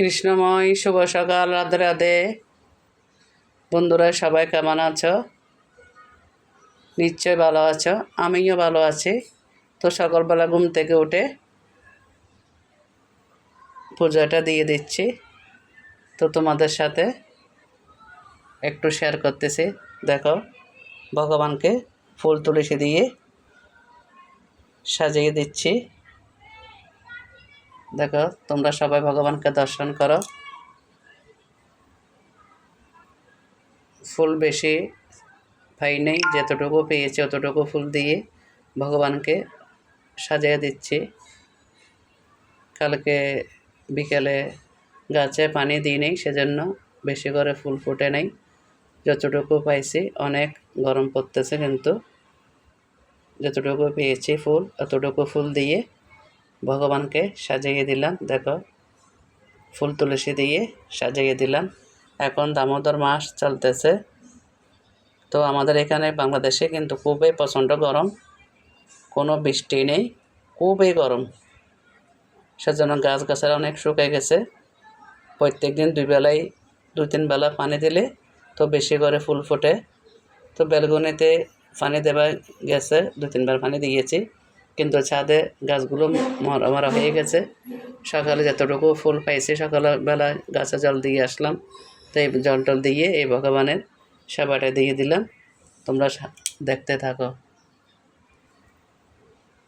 কৃষ্ণময়, শুভ সকাল, রাধে রাধে। বন্ধুরা, সবাই কেমন আছো? নিশ্চয় ভালো আছো, আমিও ভালো আছি। তো সকালবেলা ঘুম থেকে উঠে পূজাটা দিয়ে দিচ্ছি। তো তোমাদের সাথে একটু শেয়ার করতেছি। দেখো, ভগবানকে ফুল তুলসী দিয়ে সাজিয়ে দিচ্ছি। দেখো, তোমরা সবাই ভগবানকে দর্শন করো। ফুল বেশি পাই নেই, যতটুকু পেয়েছি অতটুকু ফুল দিয়ে ভগবানকে সাজিয়ে দিচ্ছি। কালকে বিকেলে গাছে পানি দিই নেই, সেজন্য বেশি করে ফুল ফুটে নেই। যতটুকু পাইছি, অনেক গরম পড়তেছে কিন্তু। যতটুকু পেয়েছি ফুল, অতটুকু ফুল দিয়ে ভগবানকে সাজিয়ে দিলাম, দেখো। ফুল তুলসী দিয়ে সাজিয়ে দিলাম। এখন দামোদর মাস চলতেছে। তো আমাদের এখানে বাংলাদেশে কিন্তু খুবই প্রচণ্ড গরম। কোনো বৃষ্টি নেই, খুবই গরম। সেজন্য গাছ গাছের অনেক শুকিয়ে গেছে। প্রত্যেক দিন দুই বেলায় দুই তিন বেলা পানি দিলে তো বেশি করে ফুল ফোটে। তো বেলগুনিতে পানি দেওয়া গেছে দু তিনবার পানি দিয়েছি। কিন্তু ছাদে গাছগুলো মরা মরা হয়ে গেছে। সকালে যতটুকু ফুল পাইছি, সকালবেলা গাছে জল দিয়ে আসলাম। তো এই জল টল দিয়ে এই ভগবানের সেবাটা দিয়ে দিলাম। তোমরা দেখতে থাকো।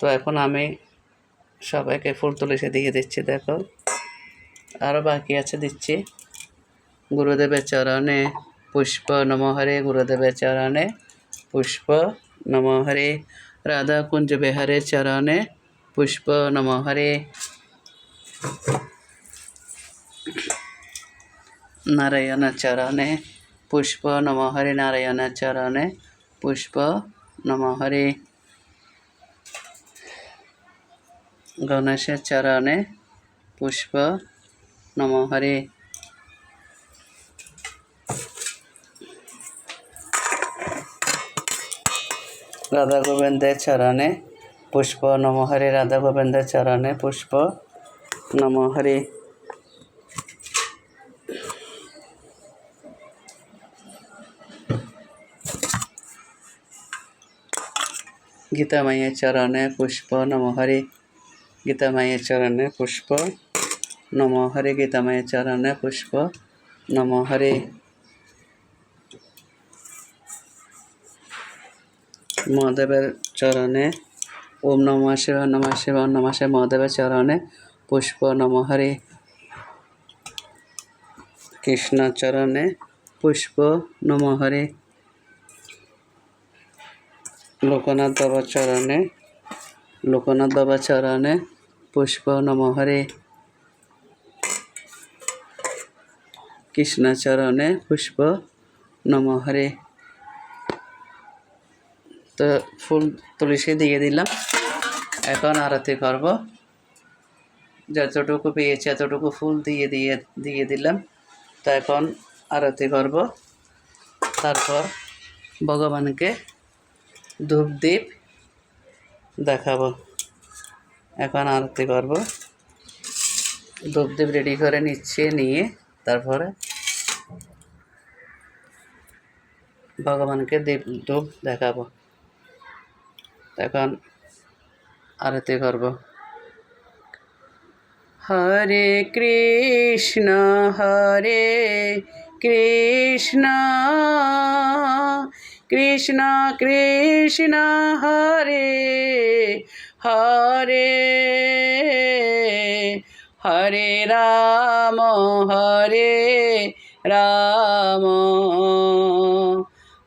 তো এখন আমি সবাইকে ফুল তুলসী দিয়ে দিচ্ছি, দেখো। আরও বাকি আছে দিচ্ছি। গুরুদেবের চরণে পুষ্প নমহরে গুরুদেবের চরণে পুষ্প নমহরে রাধা কুঞ্জ বিহারের চরণে পুষ্প নমহরে নারায়ণ চরণে পুষ্প নমহরে নারায়ণ চরণে পুষ্প নমহরে গণেশের চরণে পুষ্প নমহরে রাধা গোবিন্দের চরণে পুষ্প নমহরে রাধা গোবিন্দের চরণে পুষ্প নমহরে গীতা মায়ের চরণে পুষ্প নমহরে গীতা মায়ের চরণে পুষ্প নমহরে গীতা মায়ের চরণে পুষ্প নমহরে মহাদেবের চরণে। ওম নম শিব নম শিব নম শিব মহাদেবের চরণে পুষ্প নমহরে কৃষ্ণ চরণে পুষ্প নমহরে লোকনাথ বাবার চরণে, লোকনাথ বাবার চরণে পুষ্প নমহরে কৃষ্ণ চরণে পুষ্প নমহরে তো ফুল তুলসী দিয়ে দিলাম। এখন আরতি করব। যতটুকু পেয়েছি, এতটুকু ফুল দিয়ে দিয়ে দিয়ে দিলাম। তো এখন আরতি করব। তারপর ভগবানকে ধূপ দ্বীপ দেখাবো। এখন আরতি করব। ধূপ দ্বীপ রেডি করে নিচ্ছে, নিয়ে তারপরে ভগবানকে দীপ, ধূপ দেখাবো। এখন আরতি করব। হরে কৃষ্ণ হরে কৃষ্ণ কৃষ্ণ কৃষ্ণ, হরে হরে হরে রাম হরে রাম।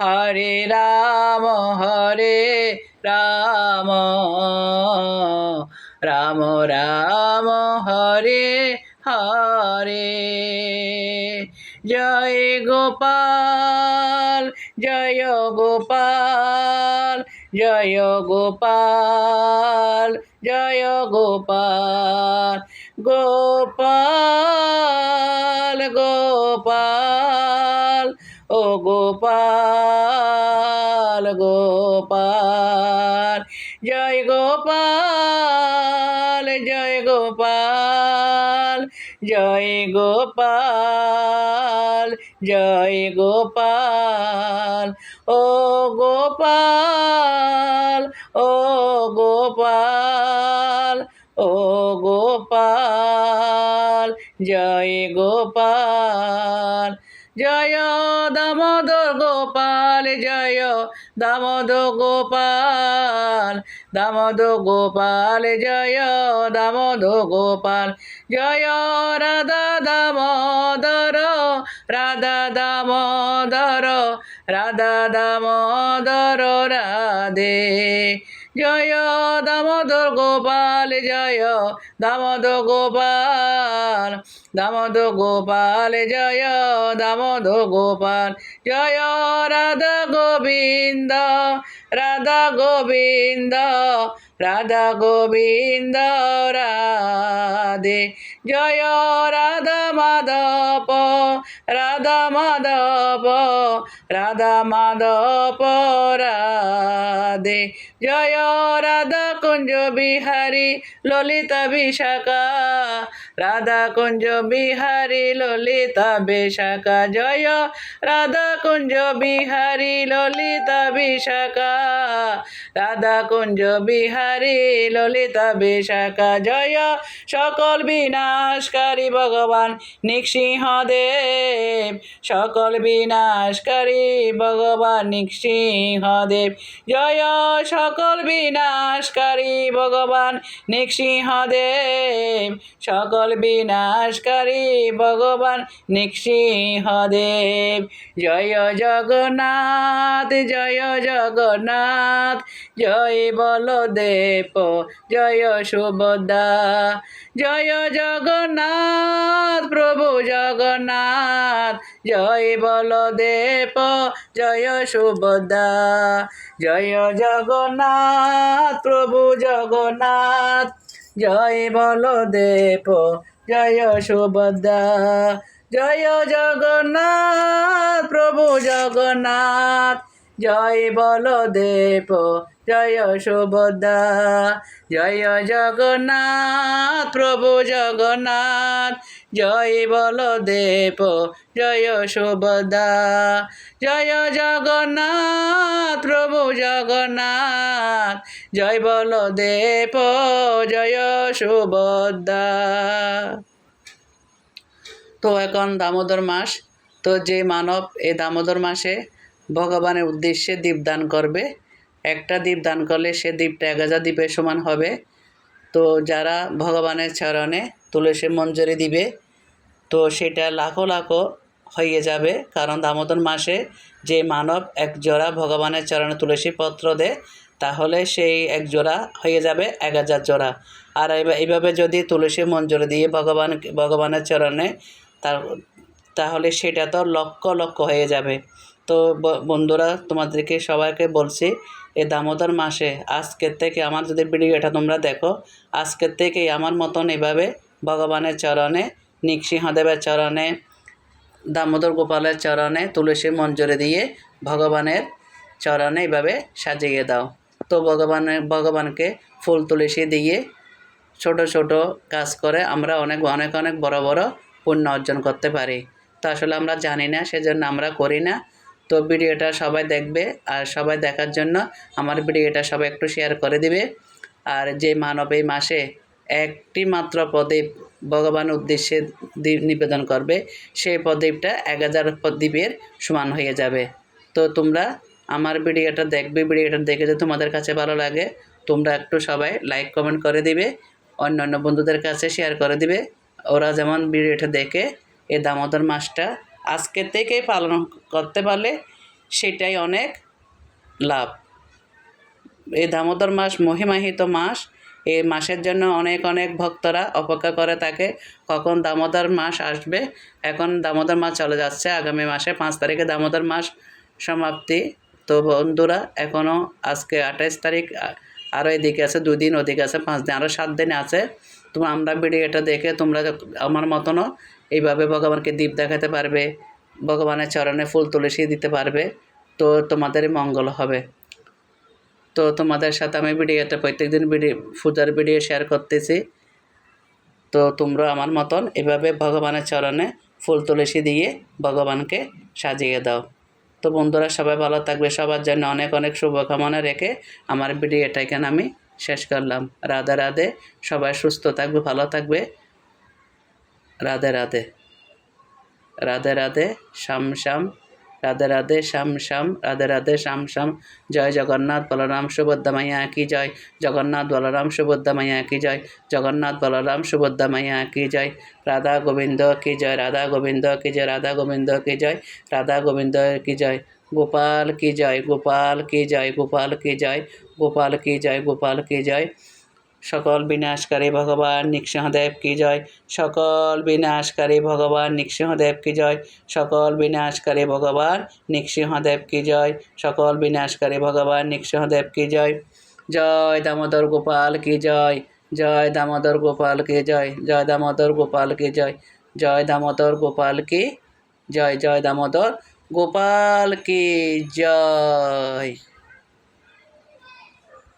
হরে রাম হরে রাম। রাম রাম, হরে হরে। জয় গোপাল জয় গোপাল জয় গোপাল জয় গোপাল। গোপাল গোপাল। ও গোপাল গোপাল, জয় গোপাল জয় গোপাল জয় গোপাল জয় গোপাল, ও গোপাল ও গোপাল ও গোপাল, জয় গোপাল জয় দামোদর গোপাল, জয় দামোদর গোপাল দামোদর গোপাল, জয় দামোদর গোপাল, জয় রাধা দামোদর রাধা দামোদর রাধা দামোদর, রাধে জয় দামোদর গোপাল জয় দামোদর গোপাল দামোদর গোপাল জয় দামোদর গোপাল জয় রাধা গোবিন্দ রাধা গোবিন্দ রাধা গোবিন্দ, রাধে। জয় রাধা মাধব রাধা মাধব রাধা মাধব, রাধে। জয় রাধা কুঞ্জ বিহারী, ললিতা বিশাখা। রাধা কুঞ্জ বিহারী, ললিতা বিশাখা। জয় রাধা কুঞ্জ বিহারী, ললিতা বিশাখা। রাধা কুঞ্জ বিহারী, ললিতা বিশাখা, জয়। সকল বিনাশকারী ভগবান নৃসিংহদেব। সকল বিনাশকারী ভগবান নৃসিংহদেব। জয়। সকল বিনাশকারী ভগবান নৃসিংহদেব। সকল বিনাশকারী ভগবান নৃসিংহদেব। জয় জগন্নাথ জয় জগন্নাথ। জগন্নাথ। জয় বলদেব জয় সুভদ্রা। জয় জগন্নাথ, প্রভু জগন্নাথ। জয় বলদেব জয় সুভদ্রা। জয় জগন্নাথ, প্রভু জগন্নাথ। জয় বলদেব জয় সুভদ্রা। জয় জগন্নাথ, প্রভু জগন্নাথ। জয় বলদেব জয় সুভদ্রা জয় জগন্নাথ, প্রভু জগন্নাথ, জয় বলদেব জয় সুভদ্রা জয় জগন্নাথ, প্রভু জগন্নাথ, জয় বলদেব জয় সুভদ্রা তো এখন দামোদর মাস, তো যে মানব এই দামোদর মাসে ভগবানের উদ্দেশ্যে দ্বীপ দীপদান করবে। একটা দ্বীপ দান করলে সে দ্বীপটা এক হাজার দ্বীপের সমান হবে। তো যারা ভগবানের চরণে তুলসী মঞ্জুরি দিবে, তো সেটা লাখো লাখো হয়ে যাবে। কারণ দামোদর মাসে যে মানব এক জোড়া ভগবানের চরণে তুলসী পত্র দেয়, তাহলে সেই এক জোড়া হয়ে যাবে এক হাজার জোড়া। আর এইভাবে যদি তুলসী মঞ্জুরি দিয়ে ভগবান, ভগবানের চরণে তার, তাহলে সেটা তো লক্ষ লক্ষ হয়ে যাবে। তো বন্ধুরা, তোমাদেরকে সবাইকে বলছি, এই দামোদর মাসে আজকের থেকে আমার যদি ভিডিওটা তোমরা দেখো, আজকের থেকেই আমার মতন এভাবে ভগবানের চরণে নৃসিংহদেবের চরণে, দামোদর গোপালের চরণে তুলসী মঞ্জুরি দিয়ে ভগবানের চরণে এভাবে সাজিয়ে দাও। তো ভগবানের ভগবানকে ফুল তুলসী দিয়ে ছোট ছোট কাজ করে আমরা অনেক অনেক অনেক বড় বড় পুণ্য অর্জন করতে পারি। তো আসলে আমরা জানি না, সেজন্য আমরা করি না। তো ভিডিওটা সবাই দেখবে আর সবাই দেখার জন্য আমার ভিডিওটা সবাই একটু শেয়ার করে দিবে। আর যে মানব এই মাসে একটি মাত্র প্রদীপ ভগবান উদ্দেশ্যে নিবেদন করবে, সেই প্রদীপটা এক হাজার প্রদীপের সমান হয়ে যাবে। তো তোমরা আমার ভিডিওটা দেখবে, ভিডিওটা দেখে যদি তোমাদের কাছে ভালো লাগে, তোমরা একটু সবাই লাইক কমেন্ট করে দিবে, অন্যান্য বন্ধুদের কাছে শেয়ার করে দিবে। ওরা যেমন ভিডিওটা দেখে, এই দামোদর মাসটা আজকে থেকেই পালন করতে পারলে সেটাই অনেক লাভ। এই দামোদর মাস মহিমাহিত মাস। এই মাসের জন্য অনেক অনেক ভক্তরা অপেক্ষা করে থাকে কখন দামোদর মাস আসবে। এখন দামোদর মাস চলে যাচ্ছে। আগামী মাসে পাঁচ তারিখে দামোদর মাস সমাপ্তি। তো বন্ধুরা এখনও আজকে আঠাইশ তারিখ আরও এদিকে আছে দুই দিন, ওদিকে আছে পাঁচ দিন আরও সাত দিন আছে। তো আমরা ভিডিওটা দেখে তোমরা আমার মতনও এইভাবে ভগবানকে দ্বীপ দেখাতে পারবে, ভগবানের চরণে ফুল তুলসী দিতে পারবে, তো তোমাদেরই মঙ্গল হবে। তো তোমাদের সাথে আমি ভিডিওতে প্রত্যেকদিন ভিডিও পূজার ভিডিও শেয়ার করতেছি। তো তোমরা আমার মতন এভাবে ভগবানের চরণে ফুল তুলসী দিয়ে ভগবানকে সাজিয়ে দাও। তো বন্ধুরা সবাই ভালো থাকবে, সবার জন্য অনেক অনেক শুভকামনা রেখে আমার ভিডিওটা এখানে আমি শেষ করলাম। রাধে রাধে, সবাই সুস্থ থাকবে, ভালো থাকবে। রাধে রাধে রাধে রাধে শ্যাম শ্যাম রাধে রাধে শ্যাম শ্যাম রাধে রাধে শ্যাম শ্যাম জয় জগন্নাথ বলরাম সুভদ্রা মাইয়া কি জয় জগন্নাথ বলরাম সুভদ্রা মাইয়া কি জয় জগন্নাথ বলরাম সুভদ্রা মাইয়া কি জয় রাধা গোবিন্দ কি জয় রাধা গোবিন্দ কি জয় রাধা গোবিন্দ কি জয় রাধা গোবিন্দ কি জয় গোপাল কি জয় গোপাল কি জয় গোপাল কি জয় গোপাল কি জয় গোপাল কি জয় সকল বিনাশকারী ভগবান, নৃসিংহদেব কি জয়? সকল বিনাশকারী ভগবান, নৃসিংহদেব কি জয়? সকল বিনাশকারী ভগবান, নৃসিংহদেব কি জয়? সকল বিনাশকারী ভগবান, নৃসিংহদেব কি জয়? জয় দামোদর গোপাল কি জয়? জয় দামোদর গোপাল কি জয়? জয় দামোদর গোপাল কি জয়? জয় দামোদর গোপাল কি? জয় জয় দামোদর গোপাল কি জয়?